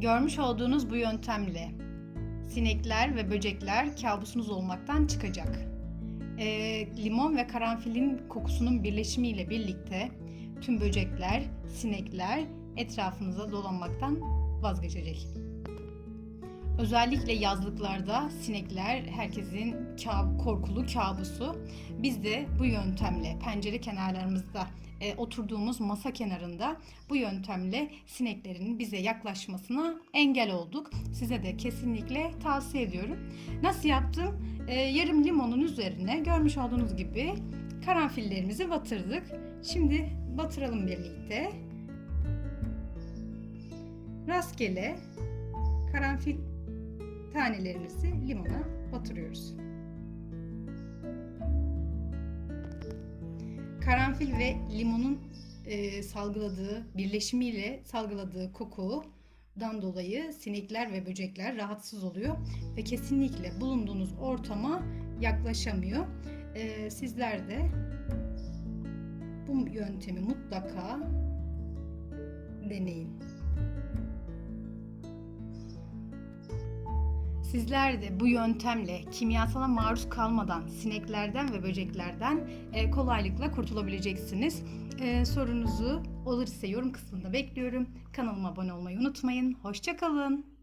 Görmüş olduğunuz bu yöntemle sinekler ve böcekler kabusunuz olmaktan çıkacak. Ee, limon ve karanfilin kokusunun birleşimiyle birlikte tüm böcekler, sinekler etrafınıza dolanmaktan vazgeçecek. Özellikle yazlıklarda sinekler herkesin kab- korkulu kabusu. Biz de bu yöntemle pencere kenarlarımızda e, oturduğumuz masa kenarında bu yöntemle sineklerin bize yaklaşmasına engel olduk. Size de kesinlikle tavsiye ediyorum. Nasıl yaptım? E, yarım limonun üzerine görmüş olduğunuz gibi karanfillerimizi batırdık. Şimdi batıralım birlikte. Rastgele karanfil tanelerimizi limona batırıyoruz. Karanfil ve limonun e, salgıladığı birleşimiyle salgıladığı kokudan dolayı sinekler ve böcekler rahatsız oluyor ve kesinlikle bulunduğunuz ortama yaklaşamıyor. E, sizler de bu yöntemi mutlaka deneyin. Sizler de bu yöntemle kimyasala maruz kalmadan sineklerden ve böceklerden e, kolaylıkla kurtulabileceksiniz. E, sorunuzu olursa yorum kısmında bekliyorum. Kanalıma abone olmayı unutmayın. Hoşçakalın.